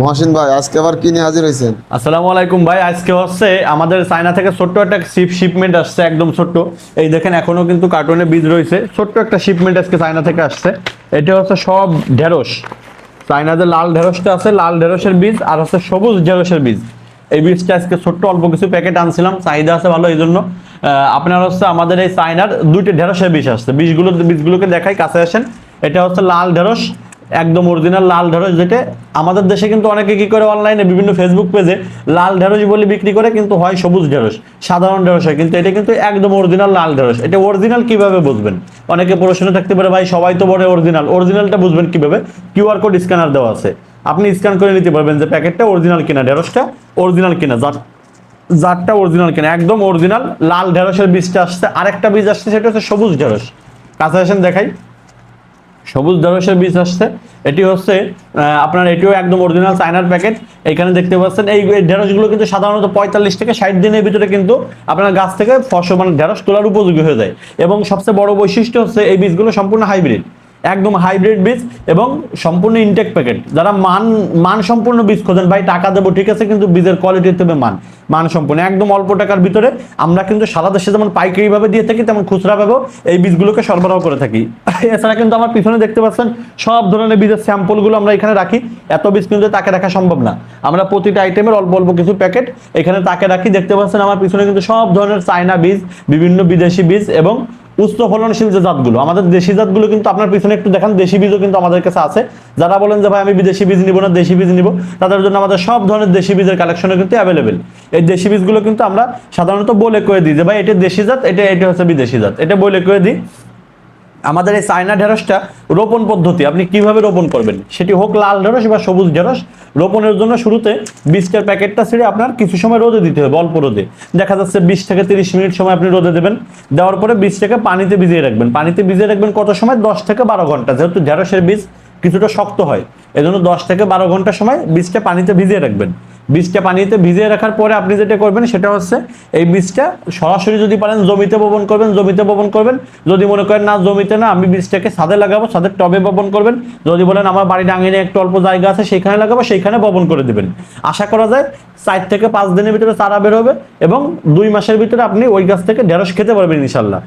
মহসিন ভাই, আজকে আবার কি নিয়ে হাজির হয়েছেন? আসসালামু আলাইকুম ভাই, আজকে হচ্ছে আমাদের চায়না থেকে ছোট্ট একটা শিপ শিপমেন্ট আসছে, একদম ছোট্ট। এই দেখেন, এখনও কিন্তু কার্টুনে বীজ রয়েছে। ছোট্ট একটা শিপমেন্ট আজকে চায়না থেকে আসছে। এটা হচ্ছে সব ঢেঁড়স। চায়নাতে লাল ঢেঁড়সটা আছে, লাল ঢেঁড়সের বীজ আর হচ্ছে সবুজ ঢেঁড়সের বীজ। এই বীজটা আজকে ছোট্ট, অল্প কিছু প্যাকেট আনছিলাম, চাহিদা আছে ভালো, এই জন্য আপনার হচ্ছে আমাদের এই চায়নার দুইটা ঢেঁড়সের বীজ আসছে। বীজগুলো, বীজগুলোকে দেখাই, কাছে আসেন। এটা হচ্ছে লাল ঢেঁড়স একদম অরিজিনাল লাল ঢেঁড়স যেটা আমাদের দেশে কিন্তু অনেকে কি করে অনলাইনে বিভিন্ন ফেসবুক পেজে লাল ঢেঁড়স বলে বিক্রি করে, কিন্তু হয় সবুজ ঢেঁড়স, সাধারণ ঢেঁড়স হয়, কিন্তু এটা কিন্তু একদম অরিজিনাল লাল ঢেঁড়স। এটা অরিজিনাল কীভাবে বুঝবেন? অনেকে প্রশ্ন থাকতে পারে, ভাই, সবাই তো বলে অরিজিনাল অরিজিনালটা বুঝবেন কীভাবে? কিউআর কোড স্ক্যানার দেওয়া আছে। আপনি স্ক্যান করে নিতে পারবেন যে প্যাকেটটা অরিজিনাল কিনা, ঢেঁড়সটা অরিজিনাল কিনা যার জারটা অরিজিনাল কিনা। একদম অরিজিনাল লাল ঢেঁড়সের বীজটা আসছে, আরেকটা বীজ আসছে, সেটা হচ্ছে সবুজ ঢেঁড়স। কাছে আসেন দেখাই। সবুজ ঢেঁড়সের বীজ আসছে। এটি হচ্ছে আপনার এটিও একদম অরিজিনাল চায়নার প্যাকেট এখানে দেখতে পাচ্ছেন, এই ঢেঁড়সগুলো কিন্তু সাধারণত পঁয়তাল্লিশ থেকে ষাট দিনের ভিতরে কিন্তু আপনার গাছ থেকে ফসল মানে ঢেঁড়স তোলার উপযোগী হয়ে যায়। এবং সবচেয়ে বড় বৈশিষ্ট্য হচ্ছে, এই বীজগুলো সম্পূর্ণ হাইব্রিড একদম হাইব্রিড বীজ এবং সম্পূর্ণ ইনটেক প্যাকেট যারা মান মান সম্পূর্ণ বীজ খোঁজেন, ভাই, টাকা দেবো, ঠিক আছে, কিন্তু বীজের কোয়ালিটি হবে মান। মান সম্পূর্ণ একদম অল্প টাকার ভিতরে আমরা কিন্তু সারা দেশে যেমন পাইকারিভাবে দিয়ে থাকি, তেমন খুচরা ভাবেও এই বীজগুলোকে সরবরাহ করে থাকি। এছাড়া কিন্তু আমার পিছনে দেখতে পাচ্ছেন, সব ধরনের বীজের স্যাম্পলগুলো আমরা এখানে রাখি। এত বীজ কিন্তু তাকে রাখা সম্ভব না। আমরা প্রতিটা আইটেমের অল্প অল্প কিছু প্যাকেট এখানে তাকে রাখি। দেখতে পাচ্ছেন আমার পিছনে কিন্তু সব ধরনের চায়না বীজ, বিভিন্ন বিদেশি বীজ এবং উচ্চ ফলনশীল যে জাতগুলো, আমাদের দেশি জাতগুলো কিন্তু আপনার পিছনে একটু দেখান, দেশি বীজও কিন্তু আমাদের কাছে আছে। যারা বলেন যে, ভাই, আমি বিদেশি বীজ নিব না, দেশি বীজ নিব, তাদের জন্য আমাদের সব ধরনের দেশি বীজের কালেকশনও কিন্তু অ্যাভেলেবেল এই দেশি বীজগুলো কিন্তু আমরা সাধারণত বলে কয়ে দিই যে, ভাই, এটা দেশি জাত, এটা এটা হচ্ছে বিদেশি জাত। এটা বলে কয়ে দিই। আমাদের এই চায়না ঢেঁড়সটা রোপণ পদ্ধতি, আপনি কীভাবে রোপণ করবেন? সেটি হোক লাল ঢেঁড়স বা সবুজ ঢেঁড়স, রোপণের জন্য শুরুতে বীজটার প্যাকেটটা ছেড়ে আপনার কিছু সময় রোদে দিতে হবে, অল্প রোদে। দেখা যাচ্ছে বিশ থেকে তিরিশ মিনিট সময় আপনি রোদে দেবেন, দেওয়ার পরে বীজটাকে পানিতে ভিজিয়ে রাখবেন। পানিতে ভিজিয়ে রাখবেন কত সময়? দশ থেকে বারো ঘণ্টা, যেহেতু ঢেঁড়সের বীজ কিছুটা শক্ত হয়, এজন্য দশ থেকে বারো ঘণ্টা সময় বীজটা পানিতে ভিজিয়ে রাখবেন। বীজটা পানিতে ভিজিয়ে রাখার পরে আপনি যেটা করবেন, সেটা হচ্ছে এই বীজটা সরাসরি যদি পারেন জমিতে বপন করবেন, জমিতে বপন করবেন। যদি মনে করেন, না, জমিতে না, আমি বীজটাকে ছাদে লাগাবো, ছাদের টবে বপন করবেন। যদি বলেন, আমার বাড়ির আঙিনে একটু অল্প জায়গা আছে, সেখানে লাগাবো সেইখানে বপন করে দেবেন। আশা করা যায় চার থেকে পাঁচ দিনের ভিতরে চারা বের হবে এবং দুই মাসের ভিতরে আপনি ওই গাছ থেকে ঢেঁড়স খেতে পারবেন ইনশাল্লাহ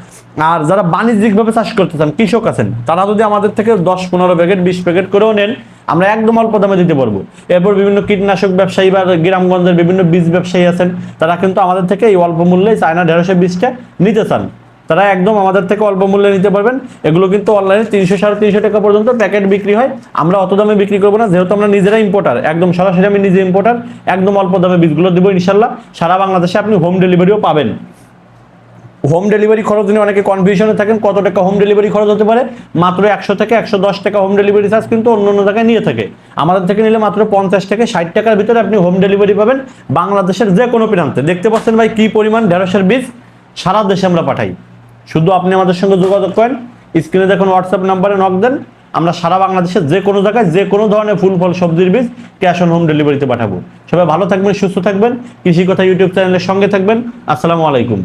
আর যারা বাণিজ্যিকভাবে চাষ করতে চান, কৃষক আছেন, তারা যদি আমাদের থেকে দশ পনেরো প্যাকেট, বিশ প্যাকেট করেও নেন আমরা একদম অল্প দামে দিতে পারব। এরপর বিভিন্ন কীটনাশক ব্যবসায়ী বা গ্রামগঞ্জের বিভিন্ন বীজ ব্যবসায়ী আছেন, তারা কিন্তু আমাদের থেকে এই অল্প মূল্যে চায়না ঢেঁড়সের বীজটা নিতে চান। তারা একদম আমাদের থেকে অল্প মূল্যে নিতে পারবেন। এগুলো কিন্তু অনলাইনে তিনশো সাড়ে তিনশো টাকা পর্যন্ত প্যাকেট বিক্রি হয়। আমরা অত দামে বিক্রি করব না, যেহেতু আমরা নিজেরা ইম্পোর্টার একদম সরাসরি আমি নিজে ইম্পোর্টার একদম অল্প দামে বীজগুলো দেবো ইনশাল্লাহ। সারা বাংলাদেশে আপনি হোম ডেলিভারিও পাবেন। হোম ডেলিভারি খরচ নিয়ে অনেকে কনফিউশনে থাকেন, কত টাকা হোম ডেলিভারি খরচ হতে পারে? মাত্র একশো থেকে একশো দশ টাকা হোম ডেলিভারি চার্জ কিন্তু অন্য অন্য জায়গায় নিয়ে থাকে। আমাদের থেকে নিলে মাত্র পঞ্চাশ থেকে ষাট টাকার ভিতরে আপনি হোম ডেলিভারি পাবেন বাংলাদেশের যে কোনো প্রান্তে। দেখতে পাচ্ছেন ভাই কি পরিমাণ ঢেঁড়সের বীজ? সারা দেশে আমরা পাঠাই। শুধু আপনি আমাদের সঙ্গে যোগাযোগ করেন স্ক্রিনে দেখুন হোয়াটসঅ্যাপ নাম্বারে নক দেন। আমরা সারা বাংলাদেশের যে কোনো জায়গায় যে কোনো ধরনের ফুল ফল, সবজির বীজ ক্যাশ অন হোম ডেলিভারিতে পাঠাবো। সবাই ভালো থাকবেন, সুস্থ থাকবেন। কৃষি কথা ইউটিউব চ্যানেলের সঙ্গে থাকবেন। আসসালামু আলাইকুম।